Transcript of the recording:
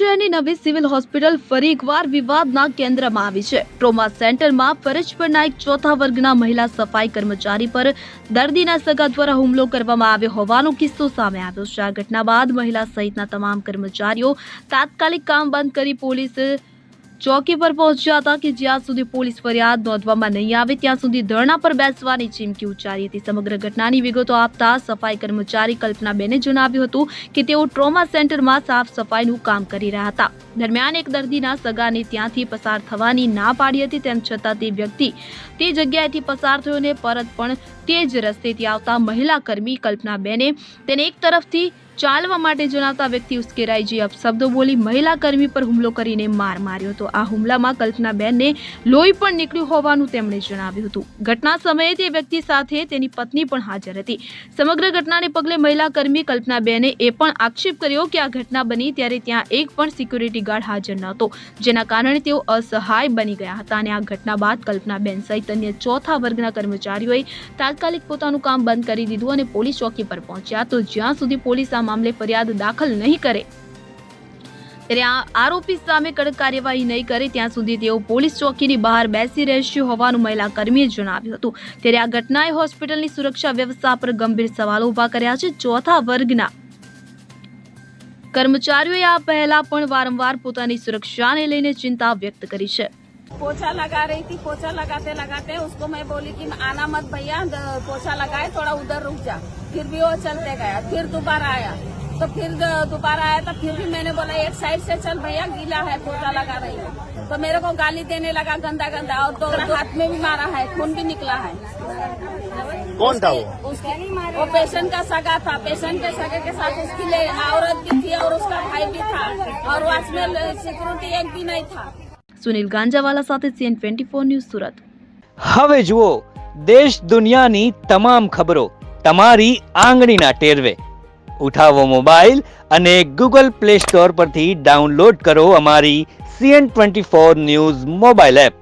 શહેરની નવી civil hospital ફરી એકવાર વિવાદના કેન્દ્રમાં આવી છે. ટ્રોમા સેન્ટરમાં ફરજ પરના એક ચોથા વર્ગના મહિલા સફાઈ કર્મચારી પર દર્દીના સગા દ્વારા હુમલો કરવામાં આવ્યો હોવાનો કિસ્સો સામે આવ્યો છે. આ ઘટના બાદ મહિલા સહિતના તમામ કર્મચારીઓ તાત્કાલિક કામ બંધ કરી પોલીસ ચોકી પર પહોંચ્યા હતા કે જ્યાં સુધી પોલીસ ફરિયાદ નોંધવામાં નહીં આવે, ત્યાં સુધી ધરણા પર બેસવાની ચીમકી ઉચ્ચારી હતી. સમગ્ર ઘટનાની વિગતો આપતા સફાઈ કર્મચારી કલ્પનાબેને જણાવ્યું હતું કે તેઓ ટ્રોમા સેન્ટરમાં સાફ સફાઈનું કામ કરી રહ્યા હતા. દરમિયાન એક દર્દીના સગાને ત્યાંથી પસાર થવાની ના પાડી હતી, તેમ છતાં તે વ્યક્તિ તે જગ્યાએથી પસાર થયો અને પરત પણ તે જ રસ્તેથી આવતા મહિલા કર્મી કલ્પનાબેને તેને એક તરફથી ચાલવા માટે જણાવતા વ્યક્તિ ઉશ્કેરાઈ જે અપશબ્દો બોલી મહિલા કર્મી પર હુમલો કરીને માર માર્યો હતો. આ હુમલામાં કલ્પનાબેનને લોહી પણ નીકળ્યું હોવાનું તેમણે જણાવ્યું હતું. ઘટના સમયે તે વ્યક્તિ સાથે તેની પત્ની પણ હાજર હતી. સમગ્ર ઘટનાને પગલે મહિલા કર્મી કલ્પનાબેને એ પણ આક્ષેપ કર્યો કે આ ઘટના બની ત્યારે ત્યાં એક પણ સિક્યુરિટી ગાર્ડ હાજર નહોતો, જેના કારણે તેઓ અસહાય બની ગયા હતા અને આ ઘટના બાદ કલ્પનાબેન સહિત અન્ય ચોથા વર્ગના કર્મચારીઓએ તાત્કાલિક પોતાનું કામ બંધ કરી દીધું અને પોલીસ ચોકી પર પહોંચ્યા. તો જ્યાં સુધી પોલીસ આ મામલે ફરિયાદ દાખલ નહીં કરે, ત્યારે આરોપી સામે કડક કાર્યવાહી નહીં કરે, ત્યાં સુધી તેઓ પોલીસ ચોકીની બહાર બેસી રહેશે હોવાનું મહિલા કર્મીએ જણાવ્યું હતું. ત્યારે આ ઘટનાએ હોસ્પિટલની સુરક્ષા વ્યવસ્થા પર ગંભીર સવાલો ઊભા કર્યા છે. ચોથા વર્ગના કર્મચારીઓએ આ પહેલા પણ વારંવાર પોતાની સુરક્ષાને લઈને ચિંતા વ્યક્ત કરી છે. पोछा लगा रही थी पोछा लगाते लगाते उसको मैं बोली कि आना मत भैया पोछा लगाए थोड़ा उधर रुक जा। फिर भी वो चलते गया फिर दोबारा आया। तो फिर दोबारा आया तो फिर भी मैंने बोला एक साइड से चल भैया गीला है पोछा लगा रही है। तो मेरे को गाली देने लगा गंदा गंदा और दो हाथ में भी मारा है खून भी निकला है। कौन था वो? उसके वो पेशेंट का सगा था पेशेंट के सगे के साथ उसकी औरत भी थी और उसका भाई भी था। और वॉचमैन सिक्योरिटी एक भी नहीं था। સુનિલ ગાંજાવાલા સાથે CN twenty four news Surat. હવે જુઓ, દેશ દુનિયાની તમામ ખબરો તમારી આંગળીના ટેરવે. ઉઠાવો મોબાઈલ અને ગૂગલ પ્લે સ્ટોર પરથી ડાઉનલોડ કરો અમારી CN twenty four news mobile app.